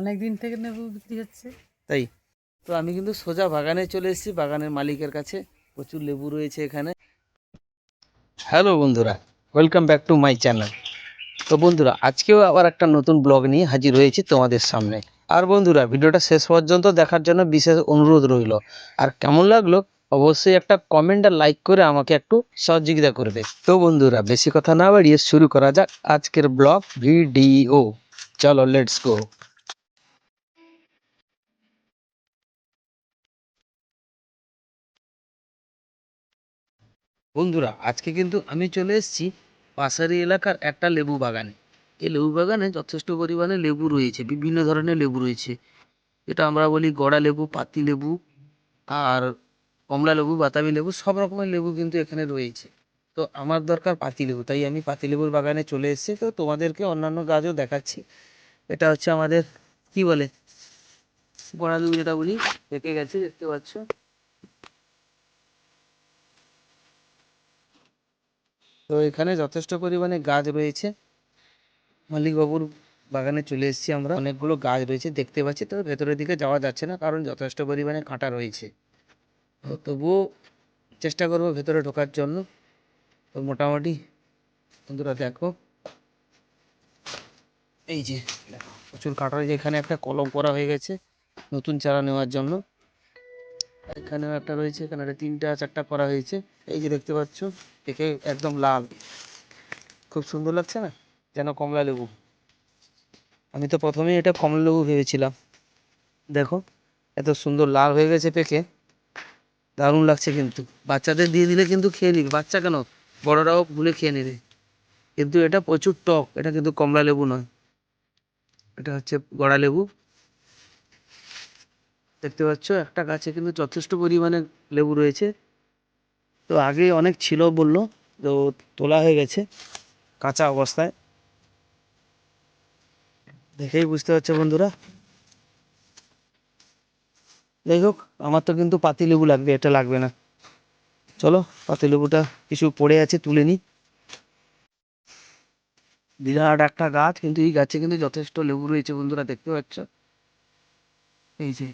অনেক দিন থেকে লেবু বিক্রি হচ্ছে। তাই? তো আমি কিন্তু সোজা বাগানে চলে এসেছি, বাগানের মালিকের কাছে। প্রচুর লেবু রয়েছে এখানে। হ্যালো বন্ধুরা welcome back to my channel তো বন্ধুরা, আজকেও আবার একটা নতুন ব্লগ নিয়ে হাজির হয়েছি তোমাদের সামনে। আর বন্ধুরা, ভিডিওটা শেষ পর্যন্ত দেখার জন্য বিশেষ অনুরোধ রইল। আর কেমন লাগল, অবশ্যই একটা কমেন্ট আর লাইক করে আমাকে একটু সহযোগিতা করবে তো বন্ধুরা, বেশি কথা না বাড়িয়ে শুরু করা যাক আজকের ব্লগ ভিডিও। চলো লেটস গো বন্ধুরা, আজকে কিন্তু আমি চলে এসেছি পাশারি এলাকার একটা লেবু বাগানে। এই লেবু বাগানে যথেষ্ট পরিমাণে লেবু রয়েছে, বিভিন্ন ধরনের লেবু রয়েছে। এটা আমরা বলি গড়া লেবু, পাতি লেবু, আর কমলা লেবু বাতাবি লেবু, সব রকমের লেবু কিন্তু এখানে রয়েছে। তো আমার দরকার পাতি লেবু, তাই আমি পাতি লেবুর বাগানে চলে এসেছি। তো তোমাদেরকে অন্যান্য গাছও দেখাচ্ছি। এটা হচ্ছে আমাদের, কি বলে, গড়া লেবু যেটা বলি, পেকে গেছে, দেখতে পাচ্ছ? তো এখানে যথেষ্ট পরিমাণে গাছ রয়েছে। মালিকবাবুর বাগানে চলে এসেছি আমরা। অনেকগুলো গাছ রয়েছে, দেখতে পাচ্ছি। তবে ভেতরের দিকে যাওয়া যাচ্ছে না, কারণ যথেষ্ট পরিমাণে কাঁটা রয়েছে। তো তবুও চেষ্টা করব ভেতরে ঢোকার জন্য। তো মোটামুটি বন্ধুরা দেখো। এই যে প্রচুর কাঁটা রয়েছে। এখানে একটা কলম করা হয়ে গেছে, নতুন চারা নেওয়ার জন্য। এখানেও একটা রয়েছে, এখানে একটা তিনটা, চারটা করা হয়েছে। এই যে দেখতে পাচ্ছ দেখে একদম লাল। খুব সুন্দর লাগছে না? যেন কমলা লেবু। আমি তো প্রথমেই এটা কমলা লেবু ভেবেছিলাম। দেখো, এত সুন্দর লাল হয়ে গেছে পেকে। দারুণ লাগছে কিন্তু। বাচ্চাদের দিয়ে দিলে কিন্তু খেয়ে নিবে। বাচ্চা কেন? বড়রাও ভুলে খেয়ে নেবে। কিন্তু এটা প্রচুর টক। এটা কিন্তু কমলা লেবু নয়। এটা হচ্ছে গড়া লেবু। দেখতে পাচ্ছ, একটা গাছে কিন্তু যথেষ্ট পরিমাণে লেবু রয়েছে। তো আগে অনেক ছিল বলল, তো তোলা হয়ে গেছে কাঁচা অবস্থায়। দেখেই বুঝতে পারছ বন্ধুরা। যাই হোক, আমার তো কিন্তু পাতি লেবু লাগবে, এটা লাগবে না। চলো, পাতি লেবুটা কিছু পড়ে আছে, তুলে নিই। বিরাট একটা গাছ, কিন্তু এই গাছে কিন্তু যথেষ্ট লেবু রয়েছে বন্ধুরা, দেখতে পাচ্ছ? এই যে।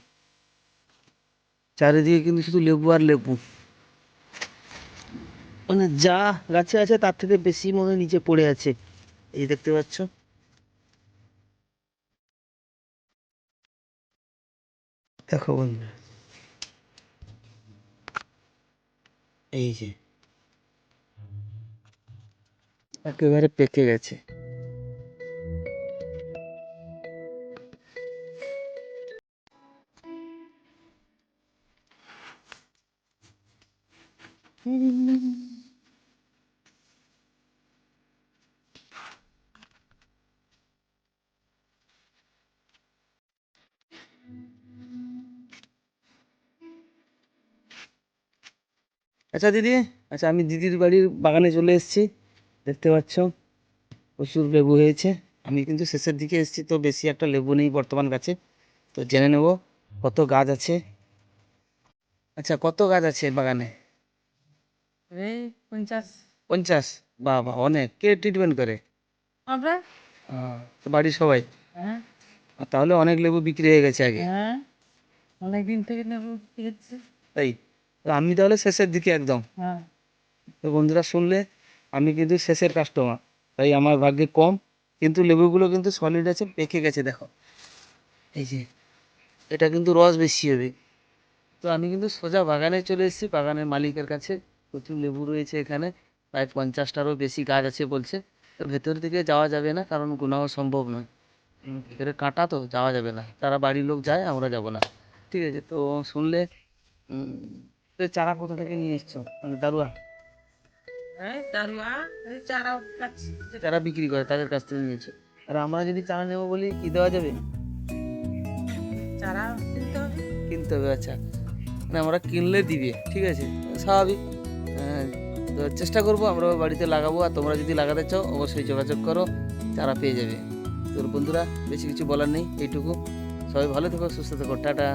চারিদিকে কিন্তু শুধু লেবু আর লেবু। মানে যা গাছে আছে তার থেকে বেশি মনে নিচে পড়ে আছে। এই দেখতে পাচ্ছ? দেখো বন্ধু এই যে। একেবারে পেকে গেছে। আচ্ছা দিদি। আচ্ছা আমি দিদির বাড়ির বাগানে চলে এসেছি। দেখতে পাচ্ছ, প্রচুর লেবু হয়েছে। আমি কিন্তু শেষের দিকে এসেছি, তো বেশি একটা লেবু নেই বর্তমান গাছে। তো জেনে নেব কত গাছ আছে। আচ্ছা কত গাছ আছে বাগানে? এই পঞ্চাশ। পঞ্চাশ? বাবা অনেক। কে ট্রিটমেন্ট করে? আমরা। তো বাড়ির সবাই? হ্যাঁ। তাহলে অনেক লেবু বিক্রি হয়ে গেছে আগে? হ্যাঁ। অনেক দিন থেকে লেবু বিক্রি হচ্ছে। তাই আমি তাহলে শেষের দিকে একদম। হ্যাঁ। তো বন্ধুরা শুনলে আমি কিন্তু শেষের কাস্টমার তাই আমার ভাগ্যে কম কিন্তু লেবুগুলো কিন্তু সলিড আছে পেকে গেছে দেখো। এই যে এটা কিন্তু রস বেশি হবে। তো আমি কিন্তু সোজা বাগানে চলে এসেছি বাগানের মালিকের কাছে। প্রচুর লেবু রয়েছে এখানে। প্রায় পঞ্চাশটারও বেশি গাছ আছে বলছে। তো ভেতর দিকে যাওয়া যাবে না কারণ গোনাও সম্ভব নয়। ভেতরে কাঁটা তো যাওয়া যাবে না। তারা বাড়ির লোক যায় আমরা যাব না। ঠিক আছে তো শুনলে চারা কোথা থেকে নিয়ে এসছো? মানে দারুয়া? এই চারা বিক্রি করে তাদের কাছ থেকে নিয়েছে আর আমরা যদি চারা নেব বলি কি দেওয়া যাবে? চারা কিনতে হবে আচ্ছা। মানে আমরা কিনলে দিবে ঠিক আছে? স্বাভাবিক। তো চেষ্টা করব, আমরা বাড়িতে লাগাবো, আর তোমরা যদি লাগাতে চাও, অবশ্যই যোগাযোগ করো চারা পেয়ে যাবে। তোর বন্ধুরা, বেশি কিছু বলার নেই, এইটুকু। সবাই ভালো থেকো, সুস্থ থেকো, টাটা।